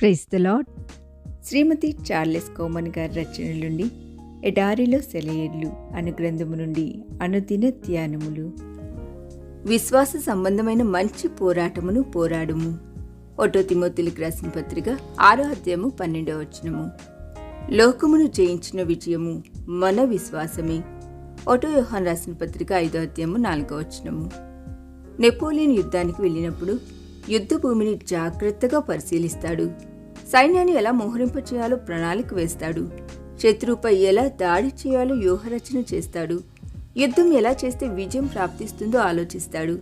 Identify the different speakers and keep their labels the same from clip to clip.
Speaker 1: Praise the lord
Speaker 2: Shrimati Charles Cowman గారి రచనల నుండి ఎడారిలో సెలయేర్లు అను గ్రంథము నుండి అనుదిన ధ్యానములు. విశ్వాస సంబంధమైన మంచి పోరాటమును పోరాడుము. ఒటో తిమోతులకు రాసిన పత్రిక ఆరో అధ్యాయము పన్నెండవ వచనము. లోకమును జయించిన విజయము మన విశ్వాసమే. ఒటో యోహాన్ రాసిన పత్రిక ఐదో అధ్యాయము నాలుగో వచనము. నెపోలియన్ యుద్ధానికి వెళ్ళినప్పుడు యుద్ధ భూమిని జాగ్రత్తగా పరిశీలిస్తాడు. సైన్యాన్ని ఎలా మోహరింప చేయాలో ప్రణాళిక వేస్తాడు. శత్రువుపై ఎలా దాడి చేయాలో వ్యూహరచన చేస్తాడు. యుద్ధం ఎలా చేస్తే విజయం ప్రాప్తిస్తుందో ఆలోచిస్తాడు.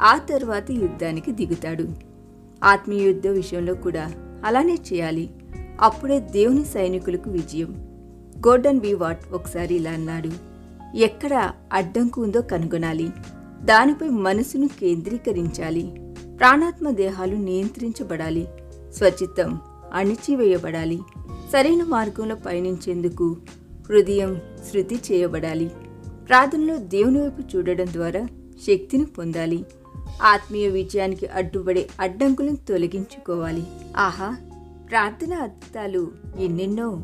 Speaker 2: ఆ తర్వాత యుద్ధానికి దిగుతాడు. ఆత్మీయ యుద్ధ విషయంలో కూడా అలానే చేయాలి. అప్పుడే దేవుని సైనికులకు విజయం. గోర్డన్ బి వాట్ ఒకసారి ఇలా అన్నాడు. ఎక్కడ అడ్డంకు ఉందో కనుగొనాలి. దానిపై మనసును కేంద్రీకరించాలి. ప్రాణాత్మ దేహాలు నియంత్రించబడాలి. స్వచిత్తం అణిచివేయబడాలి. సరైన మార్గంలో పయనించేందుకు హృదయం శృతి చేయబడాలి. ప్రార్థనలో దేవుని వైపు చూడడం ద్వారా శక్తిని పొందాలి. ఆత్మీయ విజయానికి అడ్డుపడే అడ్డంకులను తొలగించుకోవాలి. ఆహా! ప్రార్థన అద్భుతాలు ఎన్నెన్నో.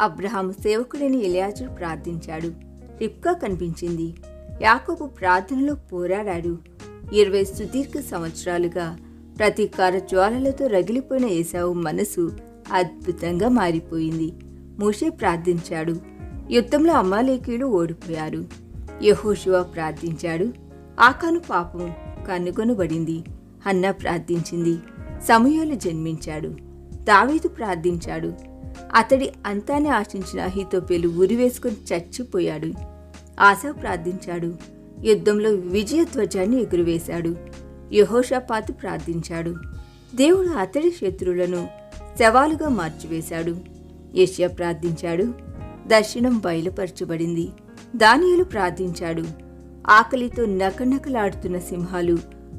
Speaker 2: అబ్రహాము సేవకుడైన ఎలియాజు ప్రార్థించాడు. రిప్కా కనిపించింది. యాకోబు ప్రార్థనలో పోరాడాడు. ఇరవై సుదీర్ఘ సంవత్సరాలుగా ప్రతీకార జ్వాలలతో రగిలిపోయిన ఏసావు మనసు అద్భుతంగా మారిపోయింది. మూషే ప్రార్థించాడు. యుద్ధంలో అమ్మాలేకీయులు ఓడిపోయారు. యహోశివ ప్రార్థించాడు. ఆకాను పాపం కనుగొనబడింది. అన్న ప్రార్థించింది. సమయాలు జన్మించాడు. దావీదు ప్రార్థించాడు. అతడి అంతాన్ని ఆశించిన అహితోపేలు ఉరివేసుకుని చచ్చిపోయాడు. ఆశా ప్రార్థించాడు. యుద్ధంలో విజయ ధ్వజాన్ని ఎగురవేశాడు. యహోషాపాతు ప్రార్థించాడు. దేవుడు అతడి శత్రువులను శవాలుగా మార్చివేశాడు. యష్యా ప్రార్థించాడు. దర్శనం బయలుపరచబడింది. దానియలు ప్రార్థించాడు. ఆకలితో నకనకలాడుతున్న సింహాలు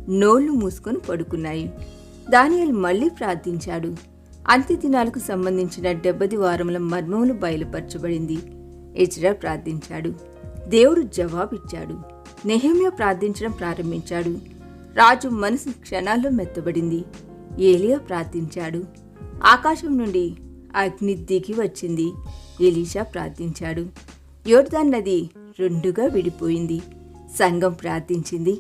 Speaker 2: నోళ్ళు మూసుకొని పడుకున్నాయి. దానియలు మళ్ళీ ప్రార్థించాడు. అంత్య దినాలకు సంబంధించిన డెబ్బది వారముల మర్మములు బయలుపరచబడింది. ఇజ్రా ప్రార్థించాడు. దేవుడు జవాబిచ్చాడు. నెహమ్య ప్రార్థించడం ప్రారంభించాడు. రాజు మనసు క్షణాల్లో మెత్తబడింది. ఏలియా ప్రార్థించాడు. ఆకాశం నుండి అగ్ని దిగి వచ్చింది. ఎలీషా ప్రార్థించాడు. యోర్దాన్ నది రెండుగా విడిపోయింది. సంఘం ప్రార్థించింది.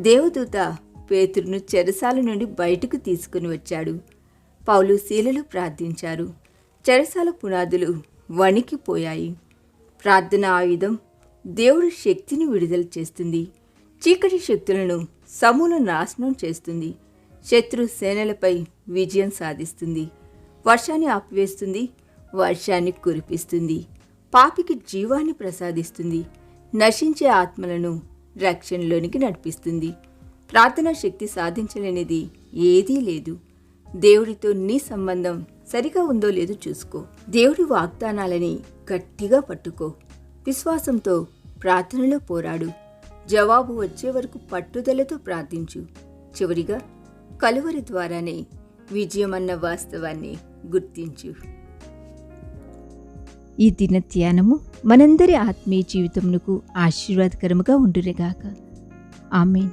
Speaker 2: దేవదూత పేతురును చెరసాల నుండి బయటకు తీసుకుని వచ్చాడు. పౌలు శీలలు ప్రార్థించారు. చెరసాల పునాదులు వణికిపోయాయి ప్రార్థన ఆయుధం దేవుడు శక్తిని విడుదల చేస్తుంది. చీకటి శక్తులను సమూల నాశనం చేస్తుంది. శత్రు సేనలపై విజయం సాధిస్తుంది. వర్షాన్ని ఆపివేస్తుంది. వర్షాన్ని కురిపిస్తుంది. పాపికి జీవాన్ని ప్రసాదిస్తుంది. నశించే ఆత్మలను రక్షణలోనికి నడిపిస్తుంది. ప్రార్థనా శక్తి సాధించలేనిది ఏదీ లేదు. దేవుడితో నీ సంబంధం సరిగా ఉందో లేదో చూసుకో. దేవుడి వాగ్దానాలని గట్టిగా పట్టుకో. విశ్వాసంతో ప్రార్థనలో పోరాడు. జవాబు వచ్చే వరకు పట్టుదలతో ప్రార్థించు. చివరిగా కలువరి ద్వారానే విజయమన్న వాస్తవాన్ని గుర్తించు.
Speaker 1: ఈ దిన ధ్యానము మనందరి ఆత్మీయ జీవితమునకు ఆశీర్వాదకరముగా ఉండురేగాక ఆమెన్.